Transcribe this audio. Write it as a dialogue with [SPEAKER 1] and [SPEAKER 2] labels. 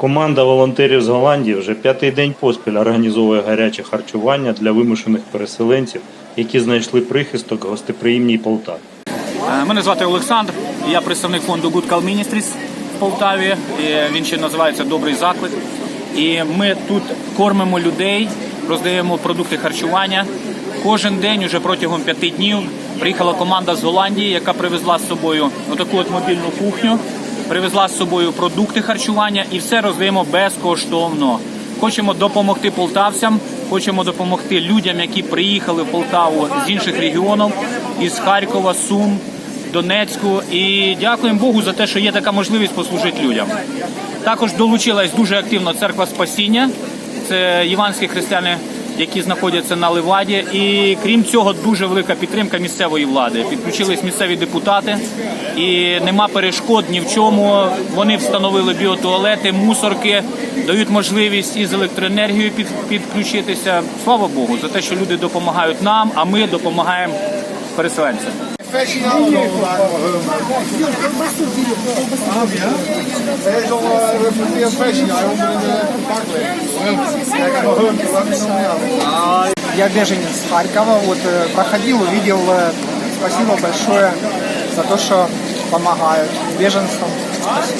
[SPEAKER 1] Команда волонтерів з Голландії вже п'ятий день поспіль організовує гаряче харчування для вимушених переселенців, які знайшли прихисток гостеприємній Полтаві.
[SPEAKER 2] Е, Мене звати Олександр, я представник фонду Good Call Ministries в Полтаві. Він ще називається Добрий заклик. І ми тут кормимо людей, роздаємо продукти харчування. Кожен день, уже протягом п'яти днів, приїхала команда з Голландії, яка привезла з собою отаку от мобільну кухню, привезла з собою продукти харчування і все роздаємо безкоштовно. Хочемо допомогти полтавцям, хочемо допомогти людям, які приїхали в Полтаву з інших регіонів, із Харкова, Сум, Донецьку. І дякуємо Богу за те, що є така можливість послужити людям. Також долучилась дуже активно церква Спасіння. Це іванські християни, які знаходяться на Ливаді. І крім цього, дуже велика підтримка місцевої влади. Підключились місцеві депутати, і нема перешкод ні в чому. Вони встановили біотуалети, мусорки, дають можливість із електроенергією під, підключитися. Слава Богу, за те, що люди допомагають нам, а ми допомагаємо переселенцям.
[SPEAKER 3] Er
[SPEAKER 4] Я беженец Харькова, вот э, проходил, увидел, э, спасибо большое за то, что помогают беженцам. Спасибо.